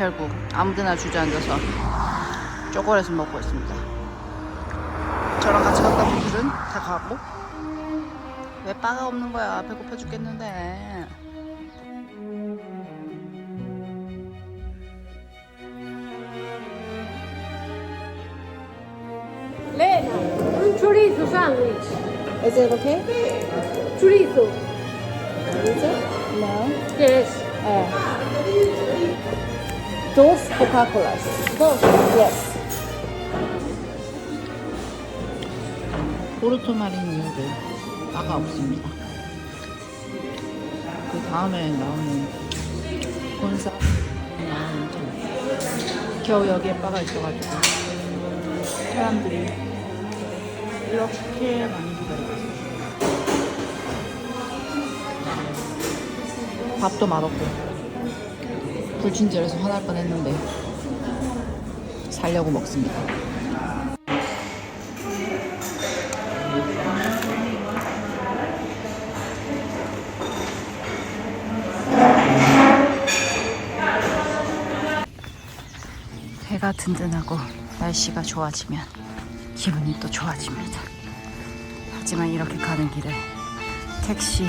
결국 아무데나 주저앉아서 초콜릿을 먹고 있습니다. 저랑 같이 갔던 분들은 다 가고 왜 바가 없는 거야? 배고파 죽겠는데. Lena, un chorizo sandwich. Is it okay? Chorizo. Is it? No. Yes. Dos Coca-Colas. Dos. Yes. 포르토 마리니오도 바가 없습니다. 그 다음에 나오는 곤사 나오는 겨우 여기에 바가 있어가지고 사람들이 이렇게 많이 기다리고 있어요. 밥도 맛없고 불친절해서 화날 뻔했는데 살려고 먹습니다. 해가 든든하고 날씨가 좋아지면 기분이 또 좋아집니다. 하지만 이렇게 가는 길에 택시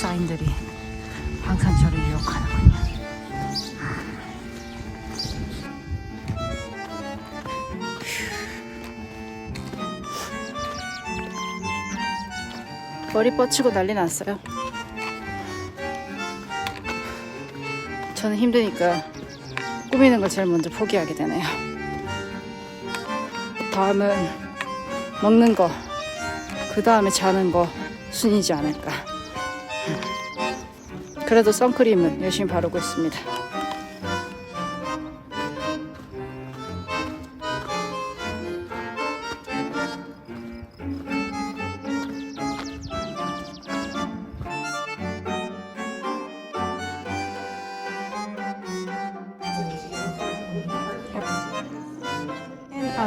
사인들이 저를 유혹하는군요. 머리 뻗치고 난리 났어요. 저는 힘드니까 꾸미는 걸 제일 먼저 포기하게 되네요. 다음은 먹는 거, 그 다음에 자는 거 순이지 않을까. 그래도 선크림은 열심히 바르고 있습니다.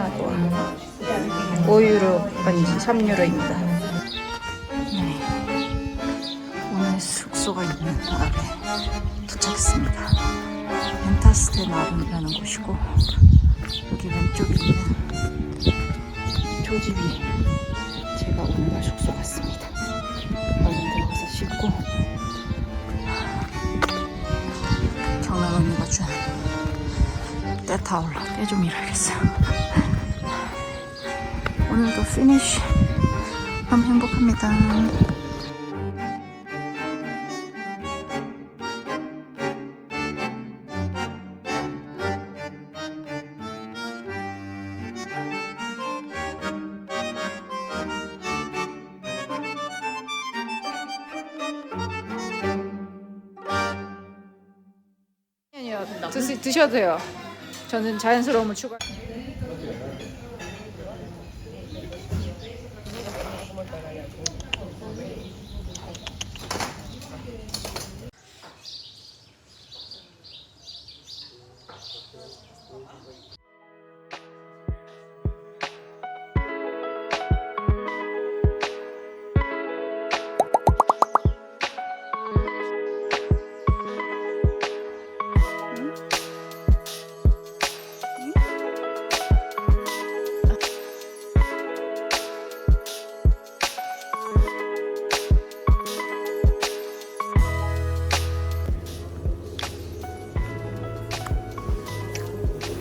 또 5유로 아니지 3유로입니다. 네. 오늘 숙소가 있는 마을에 도착했습니다. 펜타스테 마을이라는 곳이고 여기 왼쪽에 있는 조집이 제가 오늘 숙소 같습니다. 얼른 들어가서 씻고 때타올로 때좀 일하겠어요. 오늘도 피니쉬 너무 행복합니다. 드셔도 돼요. 저는 자연스러움을 추가.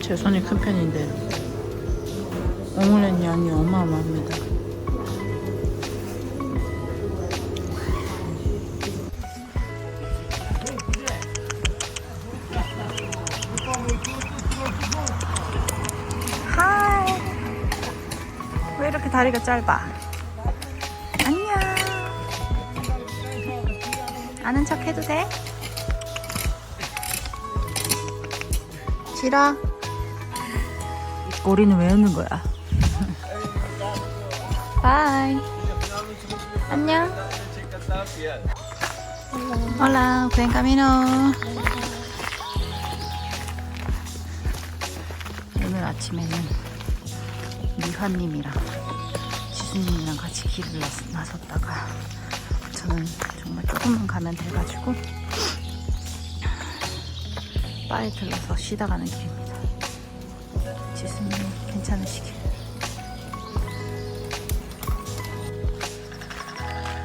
제 손이 큰 편인데 오믈렛 양이 어마어마합니다. 하이. 왜 이렇게 다리가 짧아? 안녕. 아는 척 해도 돼? 싫어? 꼬리는 왜 웃는 거야? 바이. 안녕. Hola, buen camino. 오늘 아침에는 미화님이랑 지수님이랑 같이 길을 나섰다가 저는 정말 조금만 가면 돼가지고 바에 들러서 쉬다 가는 길입니다. 지수님 괜찮으시길.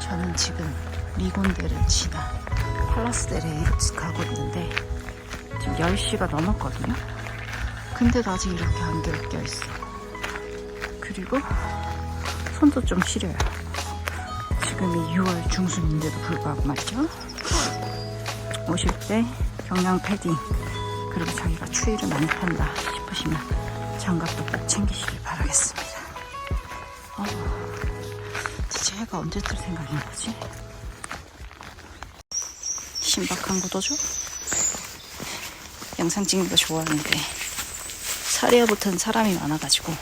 저는 지금 리곤데를 지나 팔라스데레에 가고 있는데 지금 10시가 넘었거든요. 근데도 아직 이렇게 안개가 껴있어. 그리고 손도 좀 시려요. 지금이 6월 중순인데도 불구하고 말이죠. 오실 때 경량 패딩 그리고 자기가 추위를 많이 탄다 싶으시면 장갑도 꼭 챙기시길 바라겠습니다. 어, 진짜 해가 언제 뜰 생각인 거지? 신박한 구도죠? 영상 찍는 거 좋아하는데 사리에 붙은 사람이 많아가지고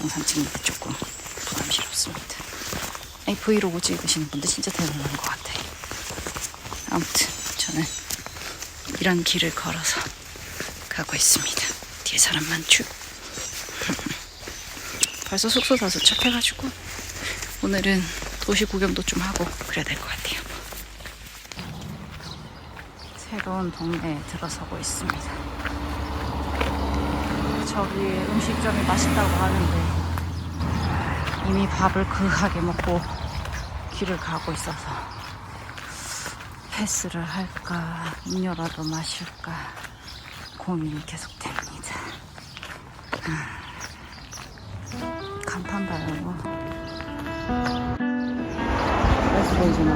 영상 찍는 게 조금 부담스럽습니다. 아니 브이로그 찍으시는 분들 진짜 대단한 것 같아요. 아무튼 저는 이런 길을 걸어서 가고 있습니다. 뒤에 사람 많죠? 벌써 숙소 다 도착해가지고 오늘은 도시 구경도 좀 하고 그래야 될 것 같아요. 새로운 동네에 들어서고 있습니다. 저기 음식점이 맛있다고 하는데 이미 밥을 그하게 먹고 길을 가고 있어서 패스를 할까 음료라도 마실까 고민이 계속됩니다. 음. 간판 봐요. 맛있어 보이잖아.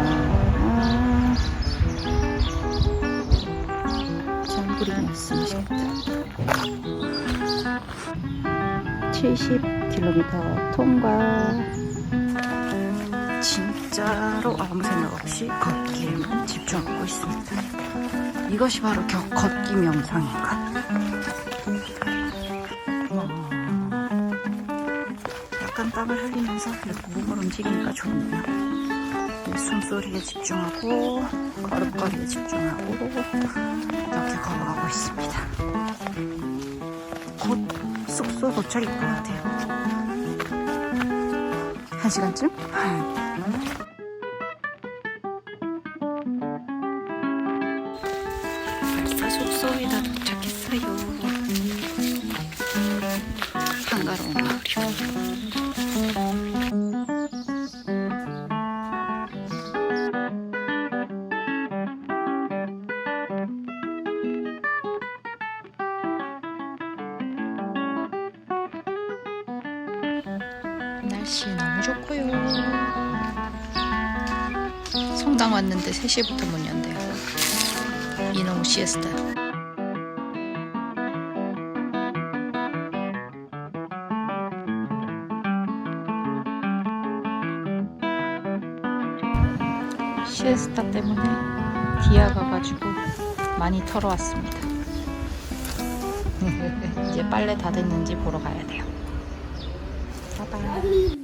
아, 장구리 말씀이시겠다. 70km 통과. 진짜로 아무 생각 없이 걷기에만 집중하고 있습니다. 이것이 바로 겨, 걷기 명상인가? 땀을 흘리면서 그래도 몸을 움직이니까 좋네요. 네, 숨소리에 집중하고 걸음걸이에 집중하고 이렇게 걸어가고 있습니다. 곧 숙소 도착일 것 같아요. 한 시간쯤? 벌써 숙소에 다 도착했어요. 한가로운 마을이요. 날씨 너무 좋고요. 성당 왔는데 3시부터 문 연대요. 이놈의 시에스타. 시에스타 때문에 디아 가가지고 많이 털어왔습니다. 이제 빨래 다 됐는지 보러 가야 돼요. 바이바이.